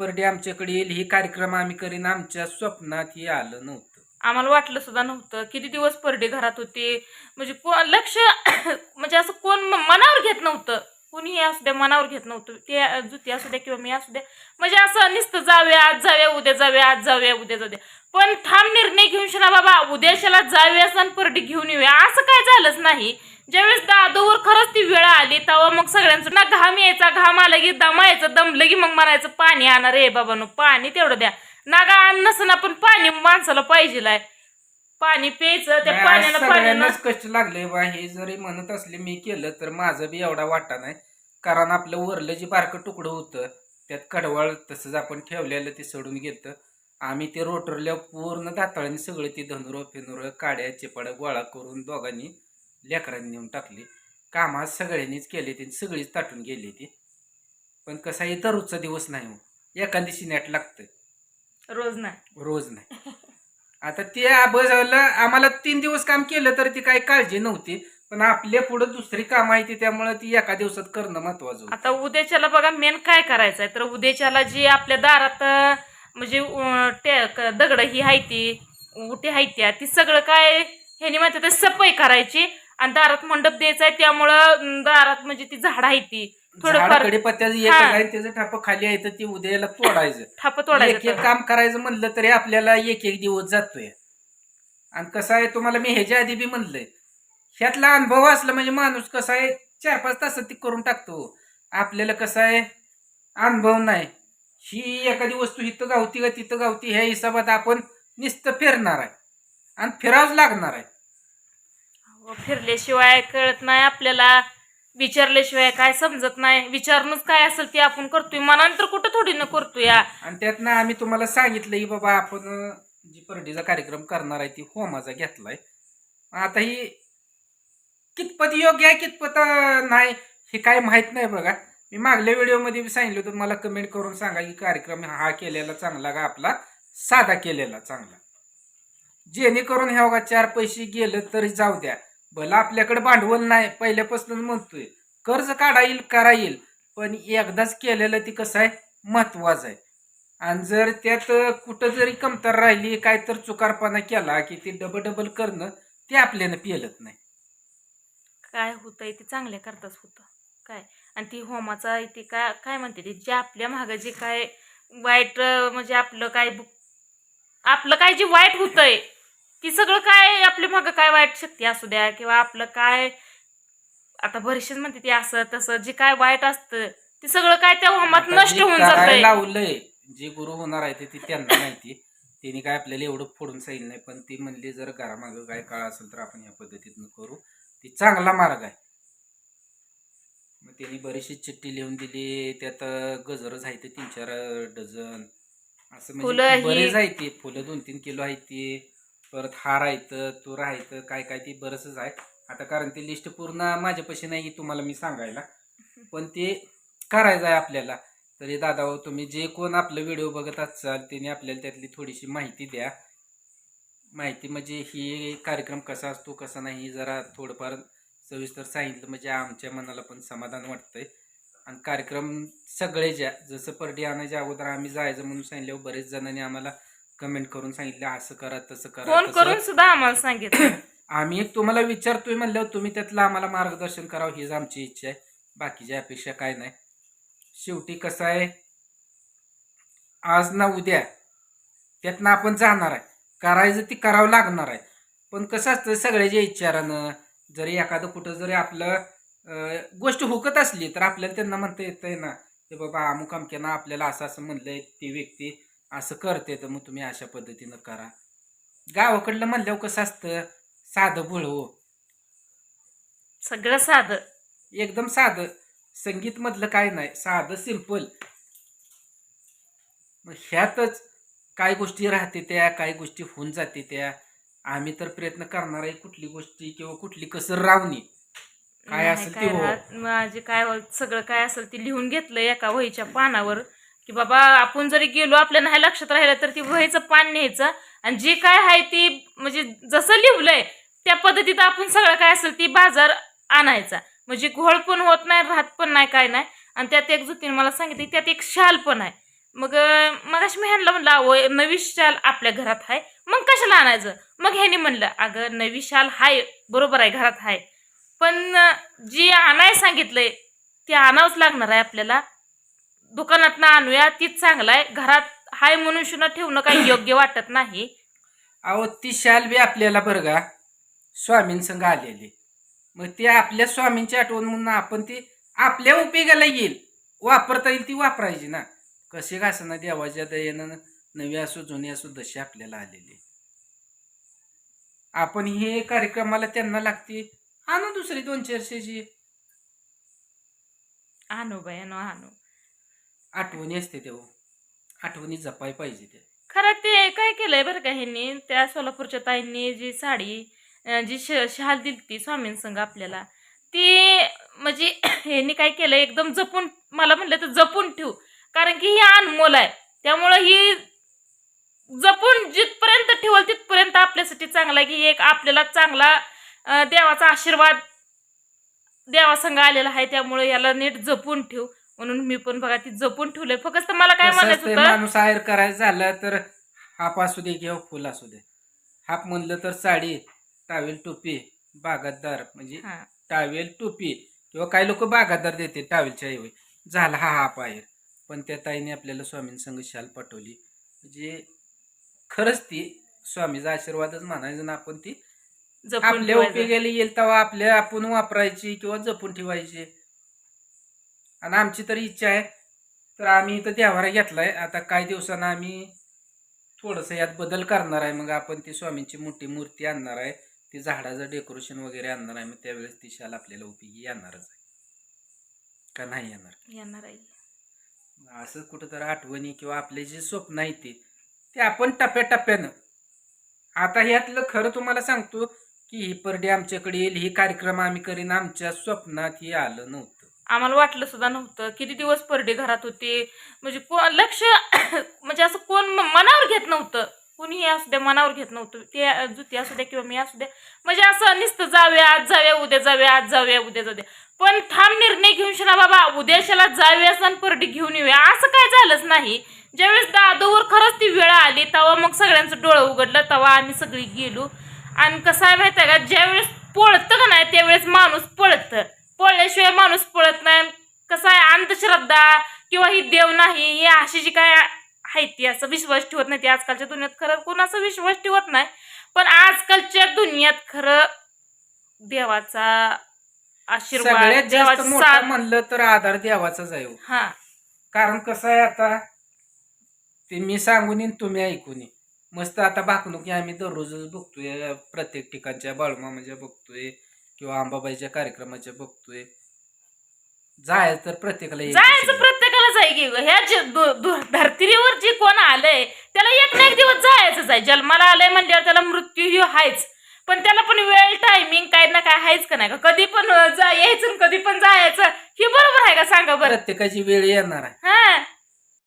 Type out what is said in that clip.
परडे आमच्याकडे येईल. हे कार्यक्रम आम्ही करीन. आमच्या स्वप्नात आलं नव्हतं. आम्हाला वाटलं सुद्धा नव्हतं. किती दिवस परडे घरात होते? म्हणजे कोण लक्ष म्हणजे असं कोण मनावर घेत नव्हतं. कोणीही असू द्या मनावर घेत नव्हतं. ते जुती असू द्या किंवा मी असू द्या. म्हणजे असं नुसतं जाऊया आज जाऊया उद्या जाऊया आज जाऊया उद्या जाऊया. पण ठाम निर्णय घेऊन शना बाबा उद्याशाला जाऊया आणि परडी घेऊन येऊया. असं काय झालंच नाही. ज्यावेळेस दादूवर खरंच ती वेळ आली तेव्हा मग सगळ्यांचं ना घाम यायचा घाम आला की दमायचं दमलं की मग म्हणायचं पाणी आणा रे बाबानो पाणी तेवढं द्या. नागा अन्न नसना पण पाणी माणसाला पाहिजे पाणी प्यायचं त्या पाण्याला सगळ्यांनाच कष्ट लागले बा हे जरी म्हणत असले मी केलं तर माझं बी एवढा वाटा नाही. कारण आपलं वरलं जे बारकं तुकडं होतं त्यात कडवाळ तसंच आपण ठेवलेलं ते सोडून घेतं आम्ही ते रोटरल्या पूर्ण दाताळ्याने सगळं ती धनुर फिनुर काड्या चिपाड्या गोळा करून दोघांनी लेकरांनी नेऊन टाकली. काम आज सगळ्यांनीच केले ते सगळीच ताटून गेली ती पण कसा आहे दररोजचा दिवस नाही हो. एका दिवशी नॅट लागतं रोज नाही. रोज नाही. आता ते बजावलं आम्हाला तीन दिवस काम केलं तर ती काही काळजी नव्हती. पण आपल्या पुढे दुसरी काम आहे ती त्यामुळे ती एका दिवसात करणं महत्वाचं होतं. आता उद्याच्याला बघा मेन काय करायचंय? तर उद्याच्याला जी आपल्या दारात म्हणजे दगड ही आहे ती उटी आहे त्या ती सगळं काय ह्यानी म्हणते ते सफाई करायची. आणि दारात मंडप द्यायचा आहे त्यामुळं दारात म्हणजे ती झाड आहे ती. थोडंफार हा. त्याचं ठाप खाली आहे तर ती उद्याला तोडायचं. थाप एक तोडायचं एक काम करायचं म्हणलं तरी आपल्याला एक एक दिवस जातोय. आणि कसं आहे तुम्हाला मी ह्याच्या आधी बी म्हणलंय ह्यातला अनुभव असला म्हणजे माणूस कसा आहे चार पाच तासात ती करून टाकतो. आपल्याला कसं आहे अनुभव नाही. ही एखादी वस्तू इथं गावती का तिथं गावती ह्या हिशोबात आपण नुसतं फिरणार आहे. आणि फिरावंच लागणार आहे. फिरल्याशिवाय कळत नाही आपल्याला विचारल्याशिवाय काय समजत नाही. विचारूनच काय असेल ते आपण करतोय. मनानंतर कुठं थोडी न करतोय. आणि त्यातनं आम्ही तुम्हाला सांगितलं की बाबा आपण जी परडीचा कार्यक्रम करणार आहे ती होमाचा घेतलाय. आता ही कितपत योग्य आहे कितपत नाही हे काय माहीत नाही बघा. मी मागल्या व्हिडिओमध्ये सांगितलं होतं मला कमेंट करून सांगा की कार्यक्रम हा केलेला चांगला का आपला? साधा केलेला चांगला. जेणेकरून ह्या बघा चार पैसे गेलं तरी जाऊ द्या. भला आपल्याकडे भांडवल नाही पहिल्यापासून म्हणतोय. कर्ज काढा येईल करा येईल पण एकदाच केलेलं ती कसं आहे? महत्वाचं आहे. आणि जर त्यात कुठं जरी कमतर राहिली काय तर चुकारपणा केला की ते डबल डबल करणं ते आपल्यानं पेलत नाही. काय होतंय ते चांगल्या करताच होतं. काय? आणि ती होमाचा ते काय काय म्हणते ते? जे आपल्या मागं जे काय वाईट म्हणजे आपलं काय आपलं काय जे वाईट होतंय ती सगळं काय आपल्या मागं काय वाईट शक्ती असू द्या किंवा आपलं काय आता बरेचसेच म्हणते ते असं तसं जे काय वाईट असतं ते सगळं काय त्या आता नष्ट जे होऊन जातंय. लावलंय जे गुरु होणार आहे ते त्यांना माहिती त्यांनी काय आपल्याला एवढं फोडून सांगितलं नाही पण ती म्हणली जर घरामागं काय काळ असेल तर आपण या पद्धतीनं करू. ती चांगला मार्ग आहे. मग त्यांनी बरीचशी चिठ्ठी लिहून दिली त्यात गजरच आहे ते तीन चार डझन. असं फुलं म्हणजे बरेच आहे ते फुलं दोन तीन किलो आहेत ते. परत हार राहायचं तो राहायचं काय काय ते बरंचच आहे. आता कारण ती लिस्ट पूर्ण माझ्यापाशी नाही की तुम्हाला मी सांगायला. पण ते करायचं आहे आपल्याला. तरी दादा हो, तुम्ही जे कोण आपलं व्हिडिओ बघत असाल त्याने आपल्याला त्यातली थोडीशी माहिती द्या. माहिती म्हणजे ही कार्यक्रम कसा असतो कसा नाही जरा थोडंफार सविस्तर सांगितलं म्हणजे आमच्या मनाला पण समाधान वाटतंय. आणि कार्यक्रम सगळे ज्या जसं परडी आणायच्या अगोदर आम्ही जायचं म्हणून सांगितल्यावर बरेच जणांनी आम्हाला कमेंट करून सांगितलं असं करा तसं करा फोन तसं. करून सुद्धा आम्हाला सांगितलं. आम्ही तुम्हाला विचारतोय म्हणल्यावर तुम्ही त्यातलं आम्हाला मार्गदर्शन करावं हीच आमची इच्छा आहे. बाकीची अपेक्षा काय नाही. शेवटी कसं आहे आज ना उद्या त्यातनं आपण जाणार आहे. करायचं ती करावं लागणार आहे. पण कसं असतं सगळ्याच्या इच्छारानं जरी एखादं कुठं जरी आपलं अं, गोष्ट हुकत असली तर आपल्याला त्यांना म्हणता येतंय ना ते बाबा अमुक अमक्यानं आपल्याला असं असं म्हणलंय ती व्यक्ती असं करते तर मग तुम्ही अशा पद्धतीनं करा. गावाकडलं म्हणल्यावर कसं असतं? साधं बुळ हो. सगळं साधं. एकदम साधं. संगीत मधलं काय नाही साधं सिंपल. मग ह्यातच काय गोष्टी राहते त्या काय गोष्टी होऊन जाते त्या. आम्ही तर प्रयत्न करणार आहे कुठली गोष्टी किंवा कुठली कसर रावणी. काय नाही, असेल ते काय हो. राहत. माझे काय सगळं काय असेल ते लिहून घेतलं एका वहीच्या पानावर. की बाबा आपण जरी गेलो आपल्या नाही लक्षात राहिलं तर ती वहीचं पान न्यायचं. आणि जे काय आहे ती म्हणजे जसं लिहिलंय त्या पद्धतीत आपण सगळं काय असेल ती बाजार आणायचा. म्हणजे घोळ पण होत नाही राहत पण नाही काय नाही. आणि त्यात एक जुतीने मला सांगितलं त्यात एक शाल पण आहे. मग मग मी ह्यांना म्हणलं अहो नवी शाल आपल्या घरात आहे. मग कशाला आणायचं? मग ह्यानी म्हणलं अगं नवी शाल हाय बरोबर आहे घरात आहे पण जी आणाय सांगितलंय ते आणावंच लागणार आहे आपल्याला. दुकानात आणूया तीच चांगलं आहे घरात हाय म्हणून शुना ठेवणं काही योग्य वाटत नाही. अहो ती शाल बी आपल्याला बरं का स्वामींसंग आलेली. मग ती आपल्या स्वामींची आठवण म्हणून आपण ती आपल्या उपयोगाला येईल. वापरता येईल ती वापरायची ना. कशी ना देवाच्या दयेनं नवी असो जुनी असो दशी आपल्याला आलेली. आपण हे कार्यक्रमाला त्यांना लागते. आणू दुसरी दोन चारशेची आणू बायानो आणू. आठवणी असते तेव्हा. आठवणी जपाय पाहिजे ते खरं ते काय केलंय बरं का ह्यांनी त्या सोलापूरच्या ताईंनी जी साडी अं, जी श शहाल दिली ती स्वामींसंग आपल्याला ती म्हणजे ह्यांनी काय केलं एकदम जपून मला म्हणलं तर जपून ठेवू. कारण की ही अनमोल आहे. त्यामुळं ही जपून जिथपर्यंत ठेवल तिथपर्यंत आपल्यासाठी चांगला आहे की एक आपल्याला चांगला अं, देवाचा आशीर्वाद देवासंग आलेला आहे त्यामुळे याला नीट जपून ठेव. म्हणून मी पण बघा ती जपून ठेवलंय. फक्त मला काय कसं म्हणायचं असतंय, होतं? माणूस आयर करायचं झालं तर हाप असू दे किंवा फुल असू दे. हाप म्हणलं तर साडी टावेल टोपी बागातदार म्हणजे हा. टावेल टोपी किंवा काही लोक बागातदार देते टावेलच्या ऐवजी. झाला हा हाप आहे पण त्या ताईने आपल्याला स्वामींसंग शाल पाठवली. म्हणजे खरंच ती स्वामीचा आशीर्वादच म्हणायचं ना आपण ती. जपून आपल्या ठेवायचं. उपयोगाला येईल तेव्हा आपल्या आपण वापरायची किंवा जपून ठेवायची. आणि आमची तर इच्छा आहे. तर आम्ही इथं देवारा घेतलाय. आता काही दिवसानं आम्ही थोडंसं यात बदल करणार आहे. मग आपण ती स्वामींची मोठी मूर्ती आणणार आहे. ती झाडाचं डेकोरेशन वगैरे आणणार आहे. मग त्यावेळेस ती शाल आपल्याला उपयोगी येणारच आहे. का नाही येणार? येणार आहे. असं कुठं तर आठवणी किंवा आपले जे स्वप्न आहेत ते ते आपण टप्प्याटप्प्यानं. आता ह्यातलं खरं तुम्हाला सांगतो की ही परडे आमच्याकडे येईल. ही कार्यक्रम आम्ही करीन. आमच्या स्वप्नात हे आलं नव्हतं. आम्हाला वाटलं सुद्धा नव्हतं. किती दिवस परडे घरात होते? म्हणजे को लक्ष म्हणजे असं कोण म- मनावर घेत नव्हतं. कोणीही असू द्या मनावर घेत नव्हतं. ते जुती असू द्या किंवा मी असू द्या म्हणजे असं नुसतं जाऊया आज जाऊया उद्या जाऊया आज जाऊया उद्या जाऊया. पण ठाम निर्णय घेऊन शना बाबा उद्याशाला जाऊया आणि परडी घेऊन येऊया. असं काय झालंच नाही. ज्यावेळेस दादोवर खरंच ती वेळ आली तेव्हा मग सगळ्यांचं डोळं उघडलं तेव्हा आम्ही सगळी गेलो. आणि कसं आहे माहिती आहे का ज्यावेळेस पळतं का नाही त्यावेळेस माणूस पळतं. पळल्याशिवाय माणूस पळत नाही. कसं आहे अंधश्रद्धा किंवा ही देव नाही ही अशी जी काय आहे ती असं विश्वास ठेवत नाही. ती आजकालच्या दुनियेत खरं कोणाचा विश्वास ठेवत नाही. पण आजकालच्या दुनियेत खरं देवाचा आशीर्वाद देवाचा म्हणलं तर आधार देवाचाच आहे हो. हा. कारण कसं आहे आता ते मी सांगून येईन तुम्ही ऐकून ये मस्त आता भाकणुकी आम्ही दररोजच बघतोय प्रत्येक ठिकाणच्या बाळूमामाच्या बघतोय. किंवा अंबाबाईच्या कार्यक्रमाच्या बघतोय. जायचं तर प्रत्येकाला एक जायचं दिवशी. प्रत्येकाला जाय की ह्या जे दु- दु- धर्तीवर जे कोण आलंय त्याला एक ना एक दिवस जायचंच आहे जन्माला आलंय म्हणल्यावर त्याला मृत्यू ही आहेच पण त्याला पण वेळ टायमिंग काय ना काय आहेच का नाही का कधी पण जा यायचं आणि कधी पण जायचं. हे बरोबर आहे का? सांगा बरं. प्रत्येकाची वेळ येणार आहे. हा.